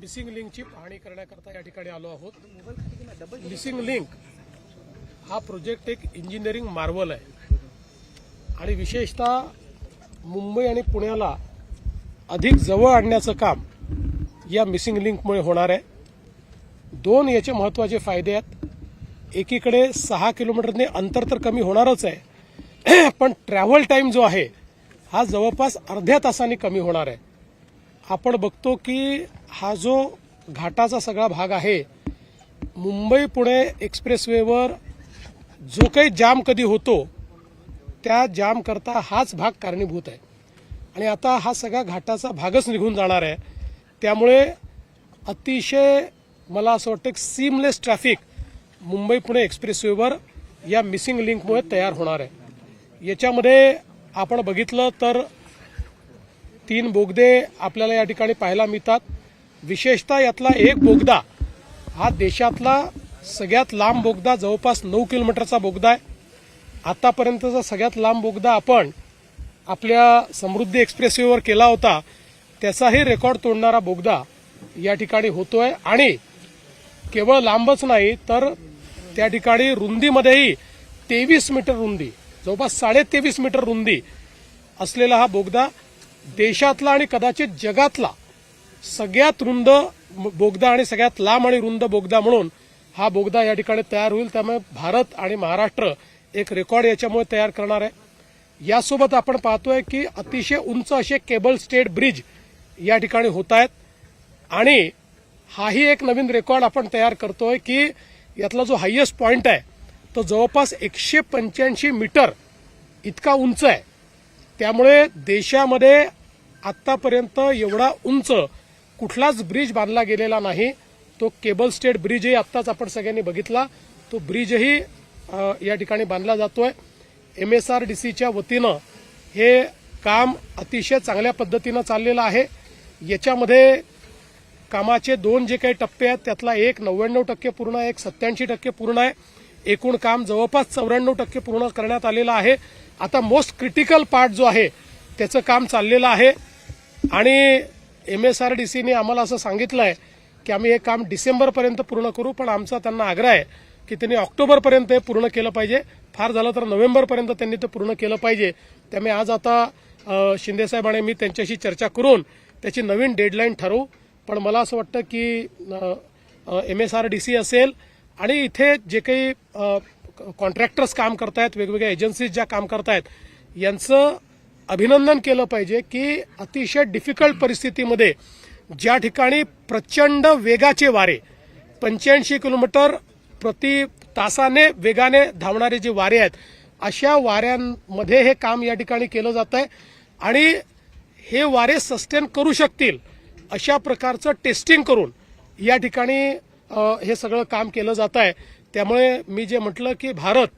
Missing लिंकची पाहणी करण्याकरता या ठिकाणी आलो आहोत. मिसिंग लिंक हा प्रोजेक्ट एक इंजिनिअरिंग मार्वल आहे. आणि विशेषतः मुंबई आणि पुण्याला अधिक जवळ आणण्याचं काम या मिसिंग लिंकमुळे होणार आहे. दोन याचे महत्त्वाचे फायदे आहेत. एकीकडे सहा किलोमीटरने अंतर तर कमी होणारच आहे. पण ट्रॅव्हल टाईम जो आहे हा जवळपास अर्ध्या तासाने कमी होणार आहे. आपण बघतो की हा जो घाटाचा सगळा भाग आहे मुंबई पुणे एक्सप्रेसवेवर जो काही जाम कधी होतो त्या जाम करता हाच भाग कारणीभूत आहे. आणि आता हा सगळा घाटाचा भागच निघून जाणार आहे. त्यामुळे अतिशय मला असं वाटतं की सीमलेस ट्रॅफिक मुंबई पुणे एक्सप्रेसवेवर या मिसिंग लिंकमुळे तयार होणार आहे. याच्यामध्ये आपण बघितलं तर तीन बोगदे आपल्याला या ठिकाणी पाहायला मिळतात. विशेषतः यातला एक बोगदा हा देशातला सगळ्यात लांब बोगदा जवळपास नऊ किलोमीटरचा बोगदा आहे. आतापर्यंतचा सगळ्यात लांब बोगदा आपण आपल्या समृद्धी एक्सप्रेसवेवर केला होता त्याचाही रेकॉर्ड तोडणारा बोगदा या ठिकाणी होतोय. आणि केवळ लांबच नाही तर त्या ठिकाणी रुंदीमध्येही तेवीस मीटर रुंदी जवळपास साडे तेवीस मीटर रुंदी असलेला हा बोगदा देशातला आणि कदाचित जगातला सगळ्यात रुंद बोगदा आणि सगळ्यात लांब आणि रुंद बोगदा म्हणून हा बोगदा या ठिकाणी तयार होईल. त्यामुळे भारत आणि महाराष्ट्र एक रेकॉर्ड याच्यामुळे तयार करणार आहे. यासोबत आपण पाहतोय की अतिशय उंच असे केबल स्टेट ब्रिज या ठिकाणी होत आहेत. आणि हाही एक नवीन रेकॉर्ड आपण तयार करतोय की यातला जो हायेस्ट पॉईंट आहे तो जवळपास एकशे पंच्याऐंशी मीटर इतका उंच आहे. त्यामुळे देशामध्ये आत्तापर्यंत एवढा उंच कुठलाच ब्रिज बांधला गेलेला नाही. तो केबल स्टेट ब्रिजही आत्ताच आपण सगळ्यांनी बघितला. तो ब्रिजही या ठिकाणी बांधला जातोय. एम एस आर डी सीच्या वतीनं हे काम अतिशय चांगल्या पद्धतीनं चाललेलं आहे. याच्यामध्ये कामाचे दोन जे काही टप्पे आहेत त्यातला एक नव्याण्णव टक्के पूर्ण आहे एक सत्याऐंशी टक्के पूर्ण आहे. एकूण काम जवळपास चौऱ्याण्णव टक्के पूर्ण करण्यात आलेलं आहे. आता मोस्ट क्रिटिकल पार्ट जो आहे त्याचं काम चाललेलं आहे. आणि एम एस आर डी सीने आम्हाला असं सांगितलं आहे की आम्ही हे काम डिसेंबरपर्यंत पूर्ण करू पण आमचा त्यांना आग्रह आहे की त्यांनी ऑक्टोबरपर्यंत हे पूर्ण केलं पाहिजे. फार झालं तर नोव्हेंबरपर्यंत त्यांनी ते पूर्ण केलं पाहिजे. त्यामुळे आज आता शिंदेसाहेब आणि मी त्यांच्याशी चर्चा करून त्याची नवीन डेडलाईन ठरवू. पण मला असं वाटतं की M S R D C असेल आणि इथे जे काही कॉन्ट्रॅक्टर्स काम करतायत वेगवेगळ्या एजन्सीज ज्या काम करतायत यांचं अभिनंदन केलं पाहिजे की अतिशय डिफिकल्ट परिस्थितीमध्ये ज्या ठिकाणी प्रचंड वेगाचे वारे पंच्याऐंशी किलोमीटर प्रति तासाने वेगाने धावणारे जे वारे आहेत अशा वाऱ्यांमध्ये हे काम या ठिकाणी केलं जात आहे आणि हे वारे सस्टेन करू शकतील अशा प्रकारचं टेस्टिंग करून या ठिकाणी हे सगळं काम केलं जात आहे त्यामुळे मी जे म्हटलं की भारत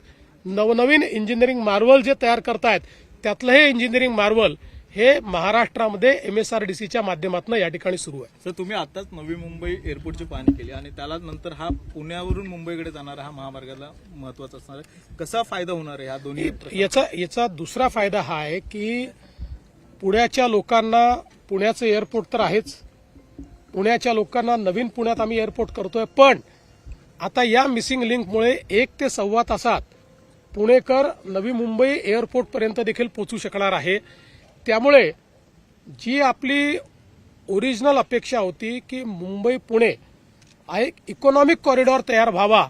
नवनवीन इंजिनिअरिंग मार्वल जे तयार करतायत त्यातलं हे इंजिनिअरिंग मार्वल हे महाराष्ट्रामध्ये एम एस आर डी सीच्या माध्यमातून या ठिकाणी सुरू आहे. सर तुम्ही आताच नवी मुंबई एअरपोर्टची पाहणी केली आणि त्याला नंतर हा पुण्यावरून मुंबईकडे जाणारा हा महामार्गाला महत्त्वाचा असणार आहे. कसा फायदा होणार आहे ह्या दोन्ही याचा याचा दुसरा फायदा हा आहे की पुण्याच्या लोकांना पुण्याचं एअरपोर्ट तर आहेच. पुण्याच्या लोकांना नवीन पुण्यात आम्ही एअरपोर्ट करतोय पण आता या मिसिंग लिंकमुळे एक ते सव्वा तासात पुणेकर नवी मुंबई एअरपोर्टपर्यंत देखील पोचू शकणार आहे. त्यामुळे जी आपली ओरिजिनल अपेक्षा होती की मुंबई पुणे हा एक इकॉनॉमिक कॉरिडॉर तयार व्हावा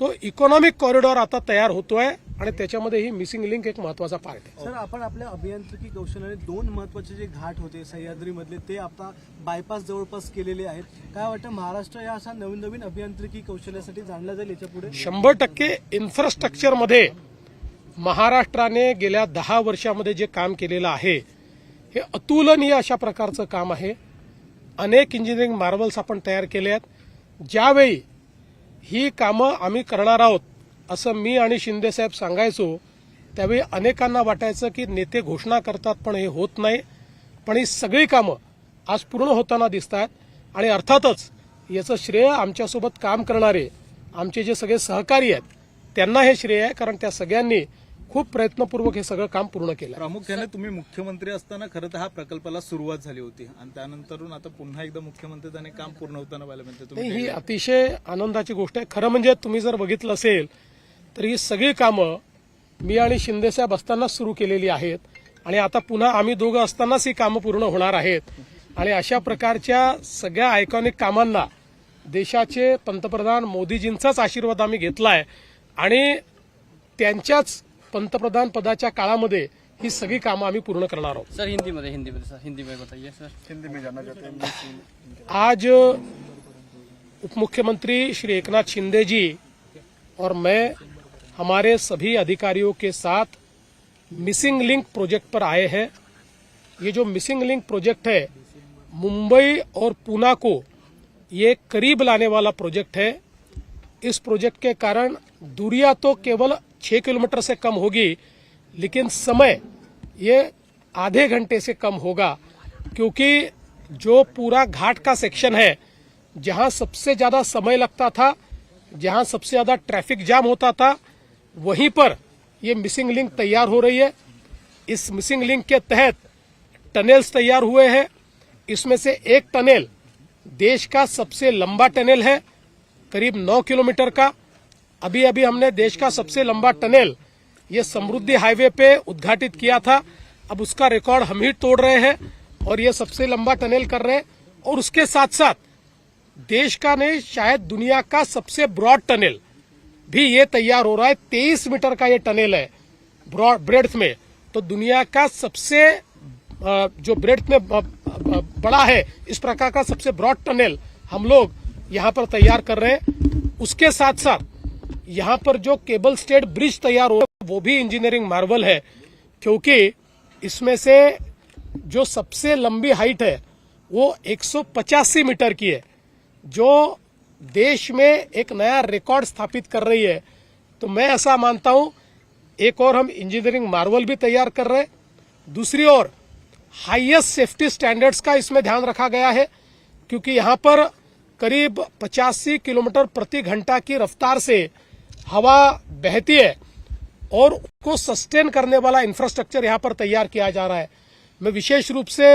तो इकॉनॉमिक कॉरिडॉर आता तयार होतोय आणि त्याच्यामध्ये ही मिसिंग लिंक एक महत्त्वाचा पार्ट आहे. सर आपण आपल्या अभियांत्रिकी कौशल्याने दोन महत्त्वाचे जे घाट होते सह्याद्री मधले ते आता बायपास जवळपास केलेले आहेत. काय वाटतं महाराष्ट्र या अशा नवीन नवीन अभियांत्रिकी कौशल्यासाठी जाणला जाईल याच्यापुढे शंभर टक्के इन्फ्रास्ट्रक्चरमध्ये महाराष्ट्राने गेल्या दहा वर्षामध्ये जे काम केलेलं आहे हे अतुलनीय अशा प्रकारचं काम आहे. अनेक इंजिनिअरिंग मार्वल्स आपण तयार केले आहेत. ज्यावेळी ही कामं आम्ही करणार आहोत असं मी आणि शिंदेसाहेब सांगायचो. त्यावेळी अनेकांना वाटायचं की नेते घोषणा करतात पण हे होत नाही. पण ही सगळी कामं आज पूर्ण होताना दिसत आहेत आणि अर्थातच याचं श्रेय आमच्यासोबत काम करणारे आमचे जे सगळे सहकारी आहेत त्यांना हे श्रेय आहे कारण त्या सगळ्यांनी खूप प्रयत्नपूर्वक हे सगळं काम पूर्ण केलं आहे. प्रामुख्याने तुम्ही मुख्यमंत्री असताना खरं तर हा प्रकल्पाला सुरुवात झाली होती. आणि त्यानंतरून आता पुन्हा एकदा मुख्यमंत्री त्याने काम पूर्ण होताना नाही तुम्ही ही अतिशय आनंदाची गोष्ट आहे. खरं म्हणजे तुम्ही जर बघितलं असेल तर ही सगळी कामं मी आणि शिंदेसाहेब असताना सुरू केलेली आहेत. आणि आता पुन्हा आम्ही दोघं असतानाच ही कामं पूर्ण होणार आहेत. आणि अशा प्रकारच्या सगळ्या आयकॉनिक कामांना देशाचे पंतप्रधान मोदीजींचाच आशीर्वाद आम्ही घेतलाय. आणि त्यांच्याच पंतप्रधान पदाच्या काळामध्ये ही सगळी कामं आम्ही पूर्ण करणार आहोत. सर हिंदी में हिंदी में सर. हिंदी में बताइए सर. हिंदी में जाना चाहते हैं आज उप मुख्यमंत्री श्री एकनाथ शिंदे जी और मैं हमारे सभी अधिकारियों के साथ मिसिंग लिंक प्रोजेक्ट पर आए हैं। ये जो मिसिंग लिंक प्रोजेक्ट है मुंबई और पूना को ये करीब लाने वाला प्रोजेक्ट है। इस प्रोजेक्ट के कारण दूरिया तो केवल छह किलोमीटर से कम होगी, लेकिन समय ये आधे घंटे से कम होगा, क्योंकि जो पूरा घाट का सेक्शन है, जहाँ सबसे ज़्यादा समय लगता था, जहाँ सबसे ज़्यादा ट्रैफ़िक जाम होता था, वहीं पर ये मिसिंग लिंक तैयार हो रही है। इस मिसिंग लिंक के तहत टनेल्स तैयार हुए हैं। इसमें से एक टनेल देश का सबसे लंबा टनेल है, करीब नौ किलोमीटर का। अभी अभी हमने देश का सबसे लंबा टनल, ये समृद्धि हाईवे पे उद्घाटित किया था। अब उसका रिकॉर्ड हम ही तोड़ रहे हैं और ये सबसे लंबा टनल कर रहे हैं। और उसके साथ साथ देश का नहीं, शायद दुनिया का सबसे ब्रॉड टनल भी ये तैयार हो रहा है। तेईस मीटर का ये टनल है ब्रॉड, ब्रेड्थ में। तो दुनिया का सबसे जो ब्रेड्थ में बड़ा है, इस प्रकार का सबसे ब्रॉड टनल हम लोग यहाँ पर तैयार कर रहे हैं। उसके साथ साथ यहाँ पर जो केबल स्टेट ब्रिज तैयार हो वो भी इंजीनियरिंग मार्वल है, क्योंकि इसमें से जो सबसे लंबी हाइट है, वो 185 मीटर की है, जो देश में एक नया रिकॉर्ड स्थापित कर रही है। तो मैं ऐसा मानता हूँ, एक और हम इंजीनियरिंग मार्वल भी तैयार कर रहे दूसरी ओर हाईएस्ट सेफ्टी स्टैंडर्ड्स का इसमें ध्यान रखा गया है, क्योंकि यहाँ पर करीब पचासी किलोमीटर प्रति घंटा की रफ्तार से हवा बहती है और उसको सस्टेन करने वाला इंफ्रास्ट्रक्चर यहाँ पर तैयार किया जा रहा है। मैं विशेष रूप से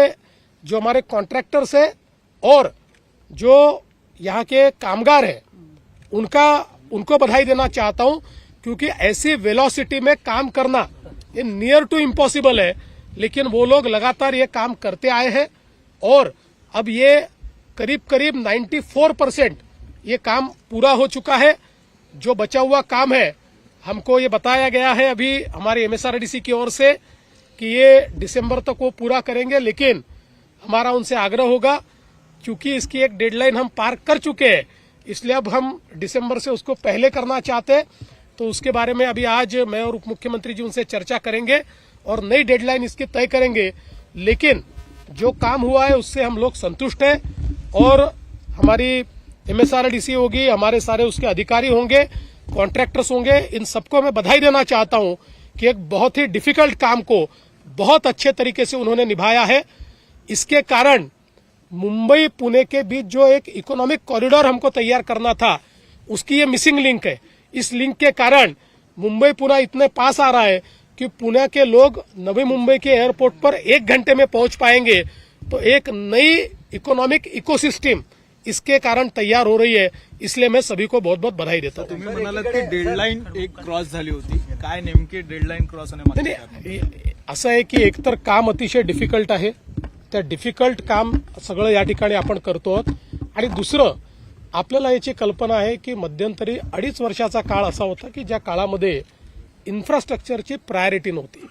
जो हमारे कॉन्ट्रैक्टर्स है और जो यहाँ के कामगार हैं, उनका, उनको बधाई देना चाहता हूँ, क्योंकि ऐसी वेलोसिटी में काम करना ये नियर टू इम्पॉसिबल है, लेकिन वो लोग लगातार ये काम करते आए हैं और अब ये करीब करीब 94 परसेंट ये काम पूरा हो चुका है। जो बचा हुआ काम है, हमको ये बताया गया है अभी हमारे एमएसआरडीसी की ओर से कि ये दिसंबर तक वो पूरा करेंगे, लेकिन हमारा उनसे आग्रह होगा, क्योंकि इसकी एक डेडलाइन हम पार कर चुके हैं, इसलिए अब हम दिसंबर से उसको पहले करना चाहते तो उसके बारे में अभी आज मैं और उप मुख्यमंत्री जी उनसे चर्चा करेंगे और नई डेडलाइन इसकी तय करेंगे। लेकिन जो काम हुआ है, उससे हम लोग संतुष्ट हैं और हमारी एमएसआरडीसी होगी, हमारे सारे उसके अधिकारी होंगे, कॉन्ट्रैक्टर्स होंगे, इन सबको मैं बधाई देना चाहता हूँ कि एक बहुत ही डिफ़िकल्ट काम को बहुत अच्छे तरीके से उन्होंने निभाया है। इसके कारण मुंबई, पुणे के बीच जो एक इकोनॉमिक कॉरिडोर हमको तैयार करना था, उसकी ये मिसिंग लिंक है। इस लिंक के कारण मुंबई, पुणे इतने पास आ रहा है कि पुणे के लोग नवी मुंबई के एयरपोर्ट पर एक घंटे में पहुँच पाएँगे। तो एक नई इकोनॉमिक इकोसिस्टम इसके कारण तैयार हो रही है इसलिए मैं सभी को बहुत बहुत बधाई देता हूँ। तुम्ही म्हणालात की डेडलाईन एक क्रॉस झाली होती. काय नेमकी डेडलाईन क्रॉस? नाही असं आहे की एकतर काम अतिशय डिफिकल्ट आहे. त्या डिफिकल्ट काम सगळं या ठिकाणी आपण करतो आहोत. आणि दुसरं आपल्याला याची कल्पना आहे की मध्यंतरी अडीच वर्षाचा काळ असा होता की ज्या काळामध्ये इन्फ्रास्ट्रक्चरची प्रायोरिटी नव्हती.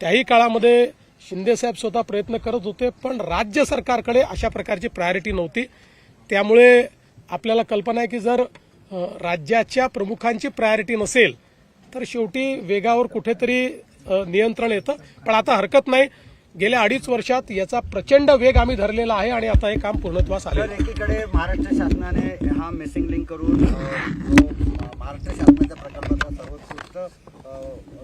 त्याही काळामध्ये शिंदेसाहेब स्वतः प्रयत्न करत होते पण राज्य सरकारकडे अशा प्रकारची प्रायोरिटी नव्हती. त्यामुळे आपल्याला कल्पना आहे की जर राज्याच्या प्रमुखांची प्रायोरिटी नसेल तर शेवटी वेगावर कुठेतरी नियंत्रण येतं. पण आता हरकत नाही. गेल्या अडीच वर्षात याचा प्रचंड वेग आम्ही धरलेला आहे आणि आता हे काम पूर्णत्वास आलं. एकीकडे महाराष्ट्र शासनाने हा मिसिंग लिंक करून महाराष्ट्र शासनाच्या प्रकल्पाचा सर्वोत्कृष्ट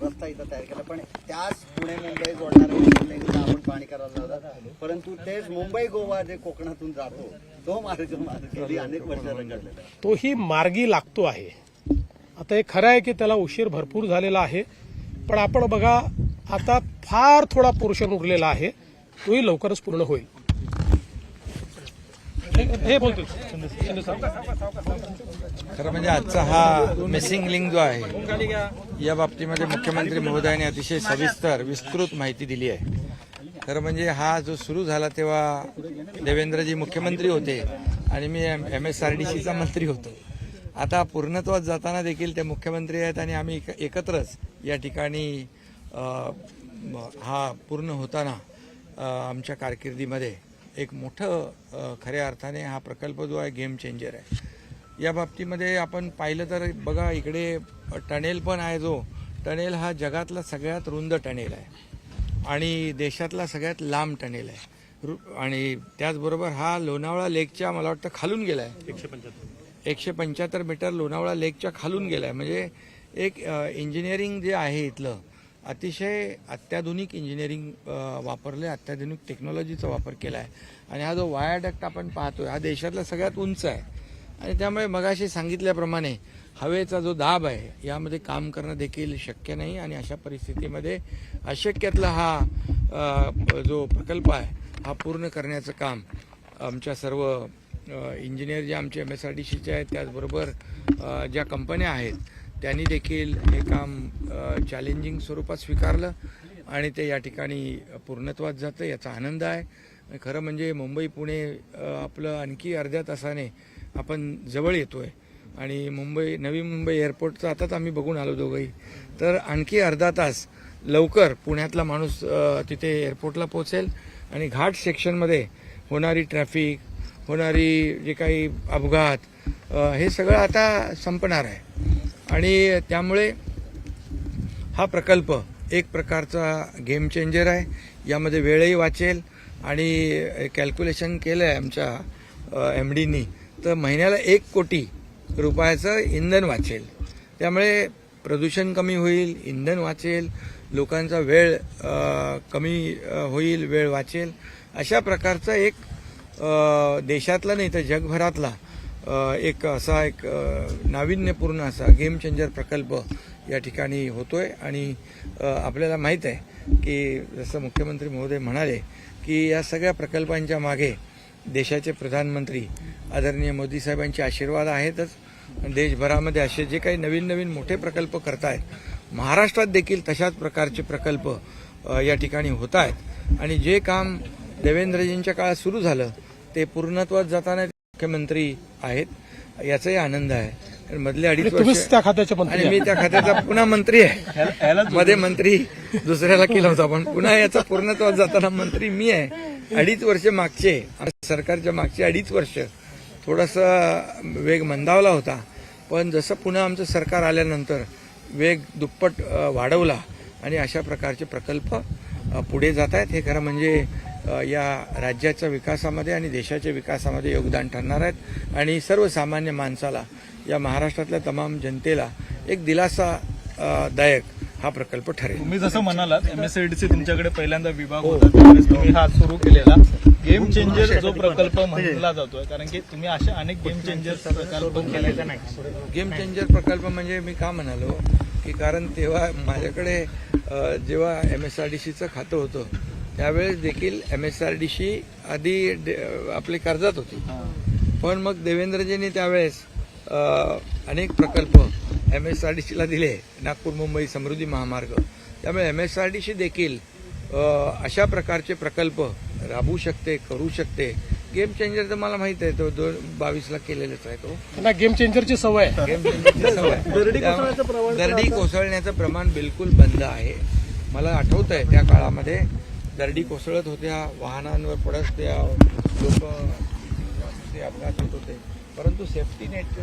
रस्ता इथं तयार केला. पण त्याच पुणे मुंबई जोडणाऱ्या आपण पाणी करायला लावला. परंतु तेच मुंबई गोवा जे कोकणातून जातो तो मार्ग गेली अनेक वर्ष रंगडलेला तोही मार्गी लागतो आहे. आता हे खरं आहे की त्याला उशीर भरपूर झालेला आहे. पण आपण बघा आता फार थोडा पोर्शन उरलेला आहे. तोही लवकरच पूर्ण होईल. हे- बोलतो खरं म्हणजे आजचा हा मिसिंग लिंक जो आहे या बाबतीमध्ये मुख्यमंत्री महोदयाने अतिशय सविस्तर विस्तृत माहिती दिली आहे. खरं म्हणजे हा जो सुरू झाला तेव्हा देवेंद्रजी मुख्यमंत्री होते आणि मी एम एस आर डी सीचा मंत्री होतो. आता पूर्णत्वात जाताना देखील ते मुख्यमंत्री आहेत आणि आम्ही एक- एकत्रच या ठिकाणी हा पूर्ण होताना आमच्या कारकिर्दीमध्ये एक मोठं खऱ्या अर्थाने हा प्रकल्प जो आहे गेम चेंजर आहे. या बाबतीमध्ये आपण पाहिलं तर बघा इकडे टनेल पण आहे जो. टनेल हा जगातला सगळ्यात रुंद टनेल आहे. आणि देशातला सगळ्यात लांब टनेल आहे. रु- आणि त्याचबरोबर हा लोणावळा लेकच्या मला वाटतं खालून गेला आहे एकशे पंच्याहत्तर मीटर लोणावळा लेकच्या खालून गेला आहे म्हणजे एक इंजिनिअरिंग जे आहे इथलं अतिशय अत्याधुनिक इंजिनिअरिंग वापरले अत्याधुनिक टेक्नॉलॉजीचा वापर केला आहे आणि हा जो वायाडक्ट आपण पाहतोय हा देशातला सगळ्यात उंच आहे. आणि त्यामुळे मगाशी सांगितल्याप्रमाणे हवेचा जो दाब आहे यामध्ये काम करणं देखील शक्य नाही. आणि अशा परिस्थितीमध्ये अशक्यातला हा जो प्रकल्प आहे हा पूर्ण करण्याचं काम आमच्या सर्व इंजिनियर जे आमचे एम एस आर डी सीचे आहेत त्याचबरोबर ज्या कंपन्या आहेत त्यांनी देखील हे काम चॅलेंजिंग स्वरूपात स्वीकारलं आणि ते या ठिकाणी पूर्णत्वात जातं याचा आनंद आहे. खरं म्हणजे मुंबई पुणे आपलं आणखी अर्ध्या तासाने आपण जवळ येतोय. आणि मुंबई नवी मुंबई एअरपोर्टचं आताच आम्ही बघून आलो दोघंही. तर आणखी अर्धा तास लवकर पुण्यातला माणूस तिथे एअरपोर्टला पोहोचेल आणि घाट सेक्शनमध्ये होणारी ट्रॅफिक होणारी जे काही अपघात हे सगळं आता संपणार आहे. आणि त्यामुळे हा प्रकल्प एक प्रकारचा गेम चेंजर आहे. यामध्ये वेळही वाचेल आणि कॅल्क्युलेशन केलं आहे आमच्या एम डीनी तर महिन्याला एक कोटी रुपयाचं इंधन वाचेल. त्यामुळे प्रदूषण कमी होईल इंधन वाचेल लोकांचा वेळ कमी होईल वेळ वाचेल. अशा प्रकारचा एक देशातला नाही तर जगभरातला एक असा एक नाविन्यपूर्ण असा गेम चेंजर प्रकल्प या ठिकाणी होतोय आणि आपल्याला माहीत आहे की जसं मुख्यमंत्री महोदय म्हणाले की या सगळ्या प्रकल्पांच्या मागे देशाचे प्रधानमंत्री आदरणीय मोदी साहेबांचे आशीर्वाद आहेतच. देशभरामध्ये असे जे काही नवीन नवीन मोठे प्रकल्प करतायत महाराष्ट्रात देखील तशाच प्रकारचे प्रकल्प या ठिकाणी होत आहेत आणि जे काम देवेंद्रजींच्या काळात सुरू झालं ते पूर्णत्वात जाताना मुख्यमंत्री आहेत याचाही आनंद आहे. मधले अडीच वर्ष त्या खात्याचे मंत्री आणि मी त्या खात्याचा पुन्हा मंत्री आहे. मध्ये मंत्री दुसऱ्याला केला होता पण पुन्हा याचा पूर्णत्वात जाताना मंत्री मी आहे. अडीच वर्ष मागचे सरकारच्या मागचे अडीच वर्ष थोडासा वेग मंदावला होता. पण जसं पुन्हा आमचं सरकार आल्यानंतर वेग दुप्पट वाढवला आणि अशा प्रकारचे प्रकल्प पुढे जात आहेत हे खरं म्हणजे या राज्याच्या विकासामध्ये आणि देशाच्या विकासामध्ये योगदान ठरणार आहेत. आणि सर्वसामान्य माणसाला या महाराष्ट्रातल्या तमाम जनतेला एक दिलासा दायक हा प्रकल्प ठरेल. तुम्ही जसं म्हणालात एमएसआयडीसी तुमच्याकडे पहिल्यांदा विभाग होता त्यावेळेस तुम्ही हा सुरू केलेला. गेम चेंजर जो प्रकल्प म्हणला जातोय कारण की तुम्ही असे अनेक गेम चेंजर प्रकल्प केलेले नाही गेम चेंजर प्रकल्प म्हणजे मी का म्हणालो की कारण तेव्हा माझ्याकडे जेव्हा एम एस आर डी सीचं खातं होतं त्यावेळेस देखील M S R D C आधी आपली कर्जात होती. पण मग देवेंद्रजींनी त्यावेळेस अनेक प्रकल्प एम एस आर डी सीला दिले. नागपूर मुंबई समृद्धी महामार्ग. त्यामुळे M S R D C देखील अशा प्रकारचे प्रकल्प राबवू शकते करू शकते. गेम चेंजर तर मला माहीत आहे तो दोन बावीसला केलेलाच आहे तो. त्यांना गेम चेंजरची सवय आहे. गेम चेंजरची सवय. दरडी कोसळण्याचं प्रमाण बिलकुल बंद आहे. मला आठवत आहे त्या काळामध्ये दरडी कोसळत होत्या वाहनांवर पडत त्या लोक ते अपघात होत होते. परंतु सेफ्टी नेट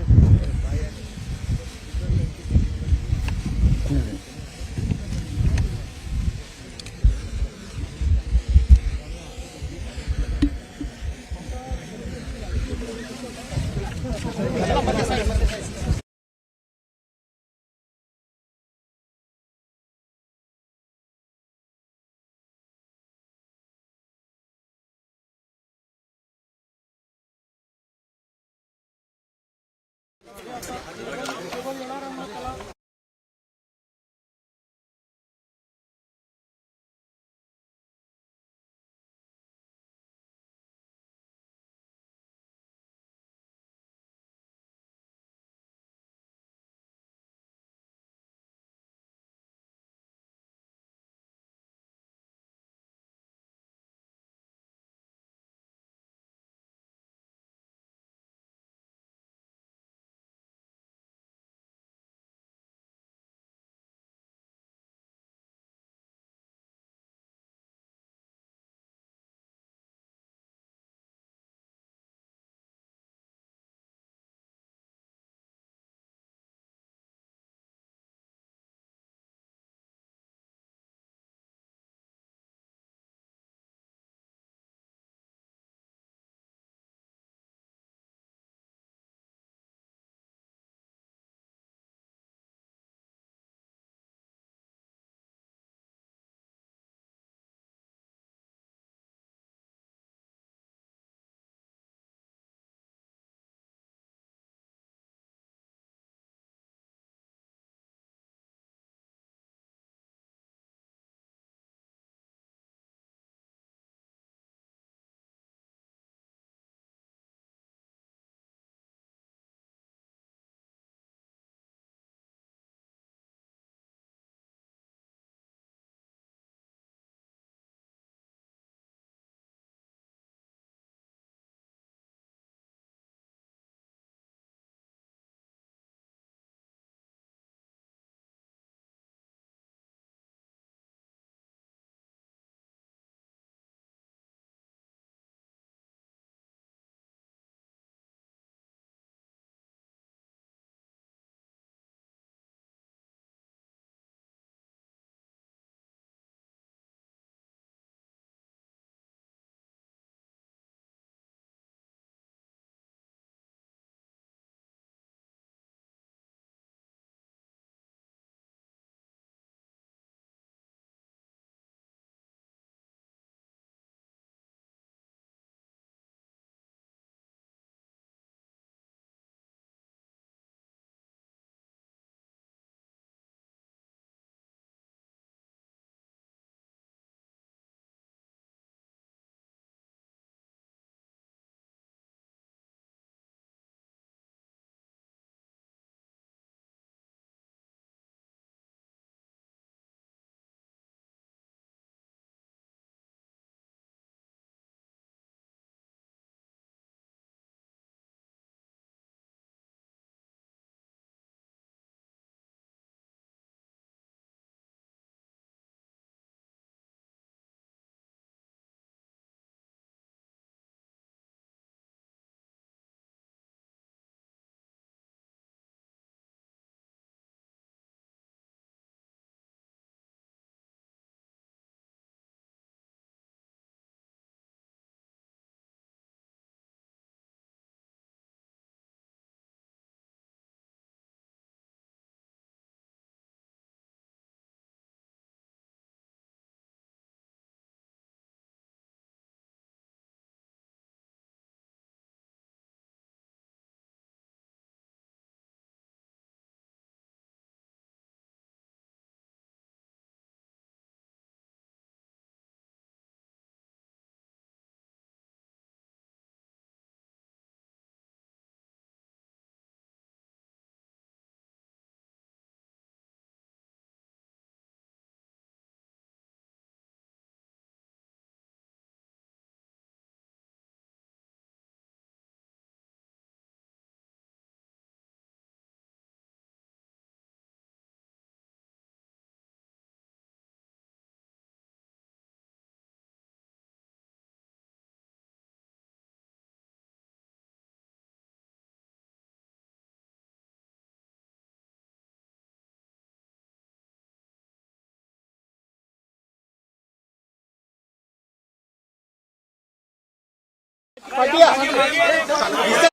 快点。